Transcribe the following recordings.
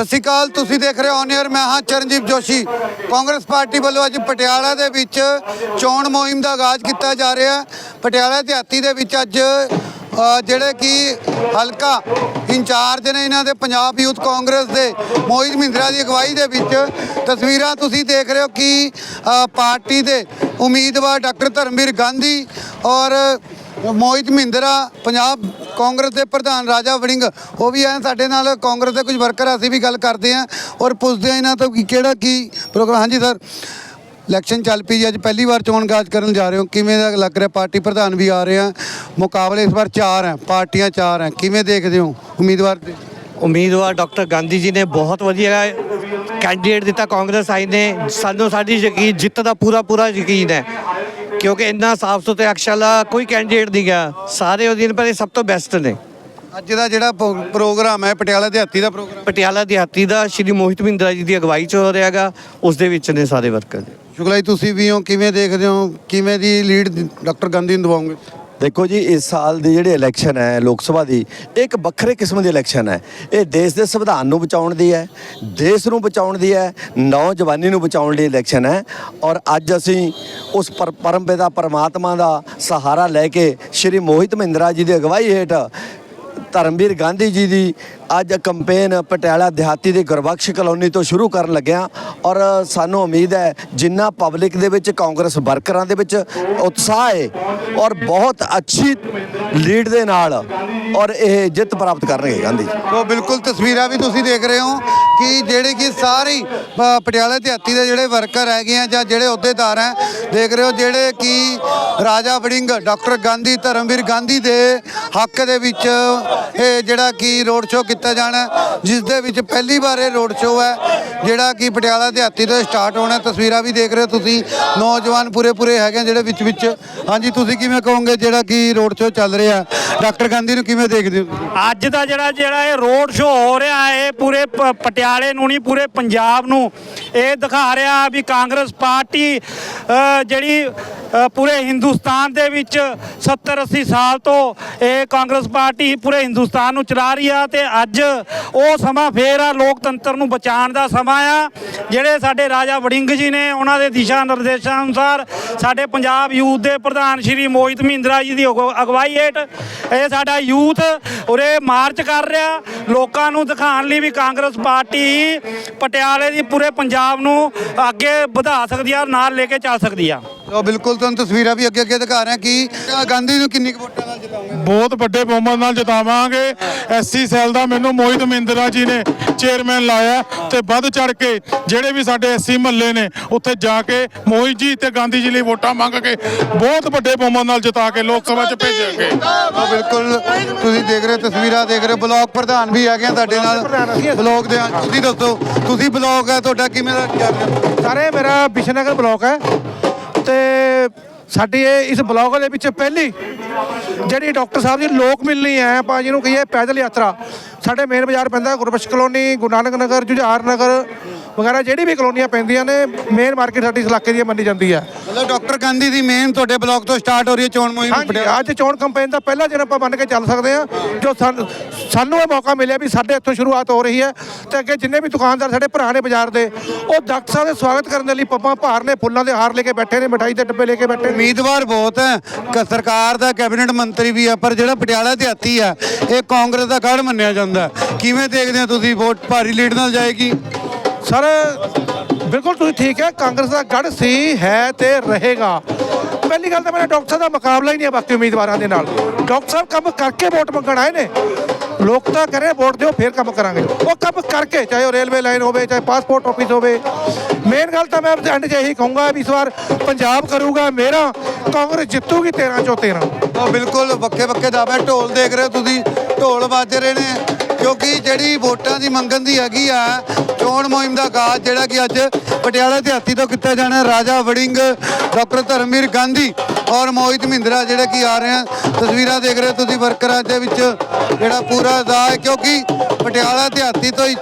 ਸਤਿ ਸ਼੍ਰੀ ਅਕਾਲ, ਤੁਸੀਂ ਦੇਖ ਰਹੇ ਹੋ ਔਨ 에ਅਰ ਮੈਂ ਹਾਂ ਚਰਨਜੀਤ ਜੋਸ਼ੀ। ਕਾਂਗਰਸ ਪਾਰਟੀ ਵੱਲੋਂ ਅੱਜ ਪਟਿਆਲਾ ਦੇ ਵਿੱਚ ਚੋਣ ਮੁਹਿੰਮ ਦਾ ਆਗਾਜ਼ ਕੀਤਾ ਜਾ ਰਿਹਾ ਹੈ। ਪਟਿਆਲਾ ਦਿਹਾਤੀ ਦੇ ਵਿੱਚ ਅੱਜ ਜਿਹੜੇ ਕਿ ਹਲਕਾ ਇੰਚਾਰਜ ਨੇ ਇਹਨਾਂ ਦੇ ਪੰਜਾਬ ਯੂਥ ਕਾਂਗਰਸ ਦੇ ਮੋਹਿਤ ਮਹਿੰਦਰਾ ਦੀ ਅਗਵਾਈ ਦੇ ਵਿੱਚ ਤਸਵੀਰਾਂ ਤੁਸੀਂ ਦੇਖ ਰਹੇ ਹੋ ਕਿ ਪਾਰਟੀ ਦੇ ਉਮੀਦਵਾਰ ਡਾਕਟਰ ਧਰਮਵੀਰ ਗਾਂਧੀ ਔਰ ਮੋਹਿਤ ਮਹਿੰਦਰਾ ਪੰਜਾਬ ਕਾਂਗਰਸ ਦੇ ਪ੍ਰਧਾਨ ਰਾਜਾ ਵੜਿੰਗ ਉਹ ਵੀ ਆਏ ਸਾਡੇ ਨਾਲ ਕਾਂਗਰਸ ਦੇ ਕੁਝ ਵਰਕਰ ਅਸੀਂ ਵੀ ਗੱਲ ਕਰਦੇ ਹਾਂ ਔਰ ਪੁੱਛਦੇ ਹਾਂ ਇਹਨਾਂ ਤੋਂ ਕਿ ਕਿਹੜਾ ਕੀ ਪ੍ਰੋਗਰਾਮ। ਹਾਂਜੀ ਸਰ ਇਲੈਕਸ਼ਨ ਚੱਲ ਪਈ ਜੀ, ਅੱਜ ਪਹਿਲੀ ਵਾਰ ਚੋਣ ਕਾਜ ਕਰਨ ਜਾ ਰਹੇ ਹੋ ਕਿਵੇਂ ਦਾ ਲੱਗ ਰਿਹਾ? ਪਾਰਟੀ ਪ੍ਰਧਾਨ ਵੀ ਆ ਰਹੇ ਆ ਮੁਕਾਬਲੇ ਇਸ ਵਾਰ ਚਾਰ ਹੈ ਪਾਰਟੀਆਂ ਚਾਰ ਹੈ ਕਿਵੇਂ ਦੇਖਦੇ ਹੋ ਉਮੀਦਵਾਰ ਦੇ? ਉਮੀਦਵਾਰ ਡਾਕਟਰ ਗਾਂਧੀ ਜੀ ਨੇ ਬਹੁਤ ਵਧੀਆ ਕੈਂਡੀਡੇਟ ਦਿੱਤਾ ਕਾਂਗਰਸ ਆਈ ਨੇ ਸਾਨੂੰ ਸਾਡੀ ਯਕੀਨ ਜਿੱਤ ਦਾ ਪੂਰਾ ਪੂਰਾ ਯਕੀਨ ਹੈ। ਕਿਉਂਕਿ ਇੰਨਾ ਸਾਫ਼ ਸੁਥਰੇ ਅਕਸ਼ਰ ਵਾਲਾ ਕੋਈ ਕੈਂਡੀਡੇਟ ਨਹੀਂ ਗਿਆ ਸਾਰੇ ਉਹਦੇ ਪਰ ਇਹ ਸਭ ਤੋਂ ਬੈਸਟ ਨੇ। ਅੱਜ ਦਾ ਜਿਹੜਾ ਪ੍ਰੋ- ਪ੍ਰੋਗਰਾਮ ਹੈ ਪਟਿਆਲਾ ਦਿਹਾਤੀ ਦਾ ਪ੍ਰੋਗਰਾਮ ਪਟਿਆਲਾ ਦਿਹਾਤੀ ਦਾ ਸ਼੍ਰੀ ਮੋਹਿਤ ਮਹਿੰਦਰਾ ਜੀ ਦੀ ਅਗਵਾਈ 'ਚ ਹੋ ਰਿਹਾਗਾ ਉਸ ਦੇ ਵਿੱਚ ਨੇ ਸਾਰੇ ਵਰਕਰ ਸ਼ੁਕਲਾ ਜੀ ਤੁਸੀਂ ਵੀ ਹੋ ਕਿਵੇਂ ਦੇਖਦੇ ਹੋ? ਕਿਵੇਂ ਦੀ ਲੀਡ ਡਾਕਟਰ ਗਾਂਧੀ ਨੂੰ ਦਵਾਓਗੇ? ਦੇਖੋ ਜੀ, ਇਸ ਸਾਲ ਦੀ ਜਿਹੜੀ ਇਲੈਕਸ਼ਨ ਹੈ, ਲੋਕ ਸਭਾ ਦੀ, ਇਹ ਇੱਕ ਵੱਖਰੇ ਕਿਸਮ ਦੀ ਇਲੈਕਸ਼ਨ ਹੈ। ਇਹ ਦੇਸ਼ ਦੇ ਸੰਵਿਧਾਨ ਨੂੰ ਬਚਾਉਣ ਦੀ ਹੈ, ਦੇਸ਼ ਨੂੰ ਬਚਾਉਣ ਦੀ ਹੈ, ਨੌਜਵਾਨੀ ਨੂੰ ਬਚਾਉਣ ਲਈ ਇਲੈਕਸ਼ਨ ਹੈ। ਔਰ ਅੱਜ ਅਸੀਂ ਉਸ ਪਰ- ਪਰਮਾਤਮਾ ਦਾ ਸਹਾਰਾ ਲੈ ਕੇ ਸ਼੍ਰੀ ਮੋਹਿਤ ਮਹਿੰਦਰਾ ਜੀ ਦੀ ਅਗਵਾਈ ਹੇਠ ਧਰਮਵੀਰ ਗਾਂਧੀ ਜੀ ਦੀ ਅੱਜ ਕੰਪੇਨ ਪਟਿਆਲਾ ਦਿਹਾਤੀ ਦੀ ਗੁਰਬਖਸ਼ ਕਲੋਨੀ ਤੋਂ ਸ਼ੁਰੂ ਕਰਨ ਲੱਗਿਆ ਔਰ ਸਾਨੂੰ ਉਮੀਦ ਹੈ ਜਿੰਨਾ ਪਬਲਿਕ ਦੇ ਵਿੱਚ, ਕਾਂਗਰਸ ਵਰਕਰਾਂ ਦੇ ਵਿੱਚ ਉਤਸ਼ਾਹ ਹੈ ਔਰ ਬਹੁਤ ਅੱਛੀ ਲੀਡ ਦੇ ਨਾਲ ਔਰ ਇਹ ਜਿੱਤ ਪ੍ਰਾਪਤ ਕਰਨਗੇ ਗਾਂਧੀ ਜੀ। ਤੋ ਬਿਲਕੁਲ ਤਸਵੀਰਾਂ ਵੀ ਤੁਸੀਂ ਦੇਖ ਰਹੇ ਹੋ ਕਿ ਜਿਹੜੇ ਕਿ ਸਾਰੀ ਪ- ਪਟਿਆਲਾ ਦਿਹਾਤੀ ਦੇ ਜਿਹੜੇ ਵਰਕਰ ਹੈਗੇ ਆ ਜਾਂ ਜਿਹੜੇ ਅਹੁਦੇਦਾਰ ਹੈ ਦੇਖ ਰਹੇ ਹੋ ਜਿਹੜੇ ਕਿ ਰਾਜਾ ਵੜਿੰਗ, ਡਾਕਟਰ ਗਾਂਧੀ ਧਰਮਵੀਰ ਗਾਂਧੀ ਦੇ ਹੱਕ ਦੇ ਵਿੱਚ ਇਹ ਜਿਹੜਾ ਕਿ ਰੋਡ ਸ਼ੋਅ ਦਿੱਤਾ ਜਾਣਾ ਜਿਸ ਦੇ ਵਿੱਚ ਪਹਿਲੀ ਵਾਰ ਇਹ ਰੋਡ ਸ਼ੋਅ ਹੈ, ਜਿਹੜਾ ਕਿ ਪਟਿਆਲਾ ਦਿਹਾਤੀ ਤੋਂ ਸਟਾਰਟ ਹੋਣਾ ਤਸਵੀਰਾਂ ਵੀ ਦੇਖ ਰਹੇ ਹੋ ਤੁਸੀਂ। ਨੌਜਵਾਨ ਪੂਰੇ ਪੂਰੇ ਹੈਗੇ ਜਿਹੜੇ ਵਿੱਚ ਵਿੱਚ। ਹਾਂਜੀ, ਤੁਸੀਂ ਕਿਵੇਂ ਕਹੋਗੇ ਜਿਹੜਾ ਕਿ ਰੋਡ ਸ਼ੋਅ ਚੱਲ ਰਿਹਾ ਡਾਕਟਰ ਗਾਂਧੀ ਨੂੰ ਕਿਵੇਂ ਦੇਖਦੇ ਹੋ ਅੱਜ ਦਾ ਜਿਹੜਾ ਜਿਹੜਾ ਇਹ ਰੋਡ ਸ਼ੋਅ ਹੋ ਰਿਹਾ ਇਹ ਪੂਰੇ ਪ- ਪਟਿਆਲੇ ਨੂੰ ਨਹੀਂ, ਪੂਰੇ ਪੰਜਾਬ ਨੂੰ ਇਹ ਦਿਖਾ ਰਿਹਾ ਵੀ ਕਾਂਗਰਸ ਪਾਰਟੀ ਜਿਹੜੀ ਪੂਰੇ ਹਿੰਦੁਸਤਾਨ ਦੇ ਵਿੱਚ 70 80 ਸਾਲ ਤੋਂ ਇਹ ਕਾਂਗਰਸ ਪਾਰਟੀ ਪੂਰੇ ਹਿੰਦੁਸਤਾਨ ਨੂੰ ਚਲਾ ਰਹੀ ਆ ਤੇ ਅੱਜ ਉਹ ਸਮਾਂ ਫੇਰ ਆ ਲੋਕਤੰਤਰ ਨੂੰ ਬਚਾਉਣ ਦਾ ਸਮਾਂ ਆ। ਜਿਹੜੇ ਸਾਡੇ ਰਾਜਾ ਵੜਿੰਗ ਜੀ ਨੇ ਉਹਨਾਂ ਦੇ ਦਿਸ਼ਾ ਨਿਰਦੇਸ਼ਾਂ ਅਨੁਸਾਰ ਸਾਡੇ ਪੰਜਾਬ ਯੂਥ ਦੇ ਪ੍ਰਧਾਨ ਸ਼੍ਰੀ ਮੋਹਿਤ ਮਹਿੰਦਰਾ ਜੀ ਦੀ ਅਗਵਾ- ਅਗਵਾਈ ਹੇਠ ਇਹ ਸਾਡਾ ਯੂਥ ਉਰੇ ਮਾਰਚ ਕਰ ਰਿਹਾ। ਲੋਕਾਂ ਨੂੰ ਦਿਖਾਉਣ ਲਈ ਵੀ ਕਾਂਗਰਸ ਪਾਰਟੀ ਪਟਿਆਲੇ ਦੀ ਪੂਰੇ ਪੰਜਾਬ ਨੂੰ ਅੱਗੇ ਵਧਾ ਸਕਦੀ ਆ, ਨਾਲ ਲੈ ਕੇ ਚੱਲ ਸਕਦੀ ਆ। ਤੋ ਬਿਲਕੁਲ ਤੁਹਾਨੂੰ ਤਸਵੀਰਾਂ ਵੀ ਅੱਗੇ ਅੱਗੇ ਦਿਖਾ ਰਹੇ ਹਾਂ ਕਿ ਗਾਂਧੀ ਨੂੰ ਕਿੰਨੀ ਕੁ ਵੋਟਾਂ ਨਾਲ ਜਿਤਾਉਂਗੇ। ਬਹੁਤ ਵੱਡੇ ਬਹੁਮਤ ਨਾਲ ਜਿਤਾਵਾਂਗੇ। ਐਸਸੀ ਸੈੱਲ ਦਾ ਮੈਨੂੰ ਮੋਹਿਤ ਮਹਿੰਦਰਾ ਜੀ ਨੇ ਚੇਅਰਮੈਨ ਲਾਇਆ ਤੇ ਵੱਧ ਚੜ ਕੇ ਜਿਹੜੇ ਵੀ ਸਾਡੇ ਐਸਸੀ ਮਹੱਲੇ ਨੇ ਉੱਥੇ ਜਾ ਕੇ ਮੋਹਿਤ ਜੀ ਤੇ ਗਾਂਧੀ ਜੀ ਲਈ ਵੋਟਾਂ ਮੰਗ ਕੇ ਬਹੁਤ ਵੱਡੇ ਬਹੁਮਤ ਨਾਲ ਜਿਤਾ ਕੇ ਲੋਕ ਸਭਾ 'ਚ ਭੇਜਾਂਗੇ ਤੋ ਬਿਲਕੁਲ ਤੁਸੀਂ ਦੇਖ ਰਹੇ ਹੋ ਤਸਵੀਰਾਂ ਦੇਖ ਰਹੇ ਹੋ ਬਲਾਕ ਪ੍ਰਧਾਨ ਵੀ ਹੈਗੇ ਆ ਤੁਹਾਡੇ ਨਾਲ। ਬਲਾਕ ਦੇ ਤੁਸੀਂ ਦੱਸੋ ਤੁਸੀਂ ਬਲਾਕ ਹੈ ਤੁਹਾਡਾ ਕਿਵੇਂ ਦਾ ਚੱਲ ਰਿਹਾ? ਸਾਰੇ ਮੇਰਾ ਬਿਸ਼ਨਗਰ ਬਲਾਕ ਹੈ। ਸਾਡੀ ਇਹ ਇਸ ਬਲਾਕ ਦੇ ਵਿੱਚ ਪਹਿਲੀ ਜਿਹੜੀ ਡਾਕਟਰ ਸਾਹਿਬ ਜੀ ਲੋਕ ਮਿਲਣੀ ਹੈ, ਆਪਾਂ ਜਿਹਨੂੰ ਕਹੀਏ ਪੈਦਲ ਯਾਤਰਾ। ਸਾਡੇ ਮੇਨ ਬਾਜ਼ਾਰ ਪੈਂਦਾ ਗੁਰਬਖਸ਼ ਕਲੋਨੀ, ਗੁਰੂ ਨਾਨਕ ਨਗਰ, ਜੁਝਾਰ ਨਗਰ ਵਗੈਰਾ ਜਿਹੜੀ ਵੀ ਕਲੋਨੀਆਂ ਪੈਂਦੀਆਂ ਨੇ ਮੇਨ ਮਾਰਕੀਟ ਸਾਡੀ ਇਸ ਇਲਾਕੇ ਦੀ ਮੰਨੀ ਜਾਂਦੀ ਹੈ ਮਤਲਬ ਡਾਕਟਰ ਗਾਂਧੀ ਦੀ ਮੇਨ ਤੁਹਾਡੇ ਬਲਾਕ ਤੋਂ ਸਟਾਰਟ ਹੋ ਰਹੀ ਹੈ ਚੋਣ ਮੁਹਿੰਮ ਹਾਂਜੀ। ਅੱਜ ਚੋਣ ਕੰਪੇਨ ਦਾ ਪਹਿਲਾ ਦਿਨ ਆਪਾਂ ਮੰਨ ਕੇ ਚੱਲ ਸਕਦੇ ਹਾਂ ਜੋ ਸਾਨੂੰ ਸਾਨੂੰ ਇਹ ਮੌਕਾ ਮਿਲਿਆ ਵੀ ਸਾਡੇ ਇੱਥੋਂ ਸ਼ੁਰੂਆਤ ਹੋ ਰਹੀ ਹੈ ਤੇ ਅੱਗੇ ਜਿੰਨੇ ਵੀ ਦੁਕਾਨਦਾਰ ਸਾਡੇ ਭਰਾ ਨੇ ਬਾਜ਼ਾਰ ਦੇ ਉਹ ਡਾਕਟਰ ਸਾਹਿਬ ਦੇ ਸਵਾਗਤ ਕਰਨ ਦੇ ਲਈ ਪੱਪਾਂ ਭਾਰ ਨੇ ਫੁੱਲਾਂ ਦੇ ਹਾਰ ਲੈ ਕੇ ਬੈਠੇ ਨੇ ਮਠਾਈ ਦੇ ਡੱਬੇ ਲੈ ਕੇ ਬੈਠੇ ਨੇ ਉਮੀਦਵਾਰ ਬਹੁਤ ਹੈ ਕ- ਸਰਕਾਰ ਦਾ ਕੈਬਨਿਟ ਮੰਤਰੀ ਵੀ ਹੈ ਪਰ ਜਿਹੜਾ ਪਟਿਆਲਾ ਦਿਹਾਤੀ ਹੈ ਇਹ ਕਾਂਗਰਸ ਦਾ ਗੜ ਮੰਨਿਆ ਜਾਂਦਾ ਹੈ। ਕਿਵੇਂ ਦੇਖਦੇ ਹੋ ਤੁਸੀਂ ਵੋਟ ਭਾਰੀ ਲੀਡ ਨਾਲ ਜਾਏਗੀ ਸਰ, ਬਿਲਕੁਲ ਤੁਸੀਂ ਠੀਕ ਹੈ, ਕਾਂਗਰਸ ਦਾ ਗੜ ਸੀ, ਹੈ ਤੇ ਰਹੇਗਾ। ਪਹਿਲੀ ਗੱਲ ਤਾਂ ਮੇਰਾ ਡਾਕਟਰ ਸਾਹਿਬ ਦਾ ਮੁਕਾਬਲਾ ਹੀ ਨਹੀਂ ਹੈ ਬਾਕੀ ਉਮੀਦਵਾਰਾਂ ਦੇ ਨਾਲ। ਡਾਕਟਰ ਸਾਹਿਬ ਕੰਮ ਕਰਕੇ ਵੋਟ ਮੰਗਣ ਆਏ ਨੇ। ਲੋਕ ਤਾਂ ਕਰੇ ਵੋਟ ਦਿਓ, ਫਿਰ ਕੰਮ ਕਰਾਂਗੇ। ਉਹ ਕੰਮ ਕਰਕੇ, ਚਾਹੇ ਉਹ ਰੇਲਵੇ ਲਾਈਨ ਹੋਵੇ, ਚਾਹੇ ਪਾਸਪੋਰਟ ਆਫਿਸ ਹੋਵੇ। ਮੇਨ ਗੱਲ ਤਾਂ ਮੈਂ ਐਂਡ 'ਚ ਇਹੀ ਕਹੂੰਗਾ ਵੀ ਇਸ ਵਾਰ ਪੰਜਾਬ ਕਰੂਗਾ ਮੇਰਾ, ਕਾਂਗਰਸ ਜਿੱਤੂਗੀ 13 ਚੋਂ 13 ਬਿਲਕੁਲ ਵੱਖੇ ਵੱਖੇ ਦਾਅਵੇ ਢੋਲ ਦੇਖ ਰਹੇ ਹੋ ਤੁਸੀਂ ਢੋਲ ਵੱਜ ਰਹੇ ਨੇ। ਕਿਉਂਕਿ ਜਿਹੜੀ ਵੋਟਾਂ ਦੀ ਮੰਗਣ ਦੀ ਹੈਗੀ ਆ, ਚੋਣ ਮੁਹਿੰਮ ਦਾ ਆਗਾਜ਼ ਜਿਹੜਾ ਕਿ ਅੱਜ ਪਟਿਆਲਾ ਦਿਹਾਤੀ ਤੋਂ ਕੀਤਾ ਜਾਣਾ ਰਾਜਾ ਵੜਿੰਗ, ਡਾਕਟਰ ਧਰਮਵੀਰ ਗਾਂਧੀ ਔਰ ਮੋਹਿਤ ਮਹਿੰਦਰਾ ਜਿਹੜੇ ਕਿ ਆ ਰਹੇ ਆ। ਤਸਵੀਰਾਂ ਦੇਖ ਰਹੇ ਹੋ ਤੁਸੀਂ ਵਰਕਰਾਂ ਦੇ ਵਿੱਚ ਜਿਹੜਾ ਪੂਰਾ ਦਾ ਹੈ, ਕਿਉਂਕਿ ਪਟਿਆਲਾ ਦਿਹਾਤੀ ਤੋਂ ਹੀ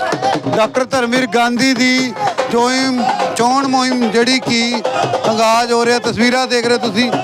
ਡਾਕਟਰ ਧਰਮਵੀਰ ਗਾਂਧੀ ਦੀ ਚੋਣ ਚੋਣ ਮੁਹਿੰਮ ਜਿਹੜੀ ਕਿ ਆਗਾਜ਼ ਹੋ ਰਿਹਾ। ਤਸਵੀਰਾਂ ਦੇਖ ਰਹੇ ਹੋ ਤੁਸੀਂ।